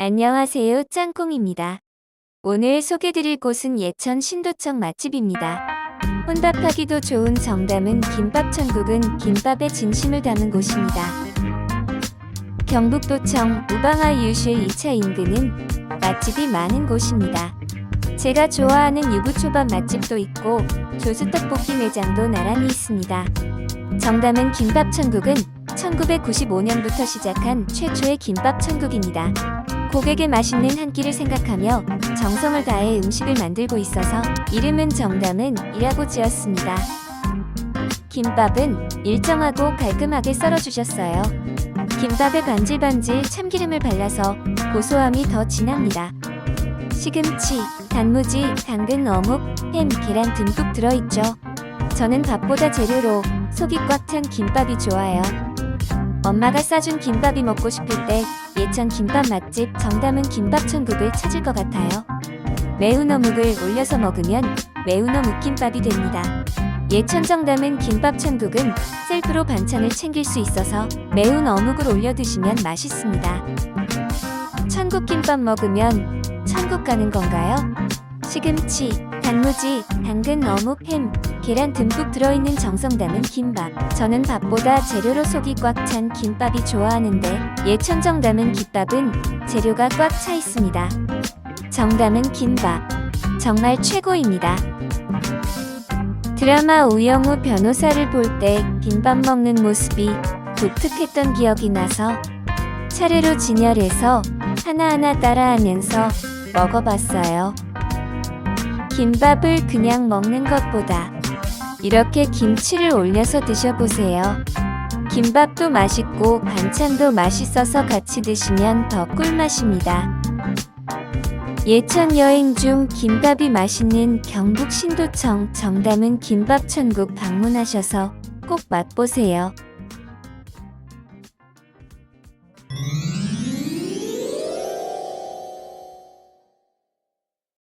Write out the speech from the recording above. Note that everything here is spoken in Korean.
안녕하세요. 짱콩입니다. 오늘 소개드릴 곳은 예천 신도청 맛집입니다. 혼밥하기도 좋은 정담은 김밥 천국은 김밥의 진심을 담은 곳입니다. 경북도청 우방아 유실 2차 인근은 맛집이 많은 곳입니다. 제가 좋아하는 유부초밥 맛집도 있고 조수떡볶이 매장도 나란히 있습니다. 정담은 김밥 천국은 1995년부터 시작한 최초의 김밥 천국입니다. 고객의 맛있는 한 끼를 생각하며 정성을 다해 음식을 만들고 있어서 이름은 정담은이라고 지었습니다. 김밥은 일정하고 깔끔하게 썰어주셨어요. 김밥에 반질반질 참기름을 발라서 고소함이 더 진합니다. 시금치, 단무지, 당근, 어묵, 햄, 계란 듬뿍 들어있죠. 저는 밥보다 재료로 속이 꽉 찬 김밥이 좋아요. 엄마가 싸준 김밥이 먹고 싶을 때 예천 김밥 맛집 정담은 김밥 천국을 찾을 것 같아요. 매운 어묵을 올려서 먹으면 매운 어묵 김밥이 됩니다. 예천 정담은 김밥 천국은 셀프로 반찬을 챙길 수 있어서 매운 어묵을 올려 드시면 맛있습니다. 천국 김밥 먹으면 천국 가는 건가요? 시금치, 단무지, 당근, 어묵, 햄, 계란 듬뿍 들어있는 정성 담은 김밥. 저는 밥보다 재료로 속이 꽉 찬 김밥이 좋아하는데 예천 정 담은 김밥은 재료가 꽉 차 있습니다. 정담은 김밥. 정말 최고입니다. 드라마 우영우 변호사를 볼 때 김밥 먹는 모습이 독특했던 기억이 나서 차례로 진열해서 하나하나 따라하면서 먹어봤어요. 김밥을 그냥 먹는 것보다 이렇게 김치를 올려서 드셔보세요. 김밥도 맛있고 반찬도 맛있어서 같이 드시면 더 꿀맛입니다. 예천 여행 중 김밥이 맛있는 경북 신도청 정담은 김밥 천국 방문하셔서 꼭 맛보세요.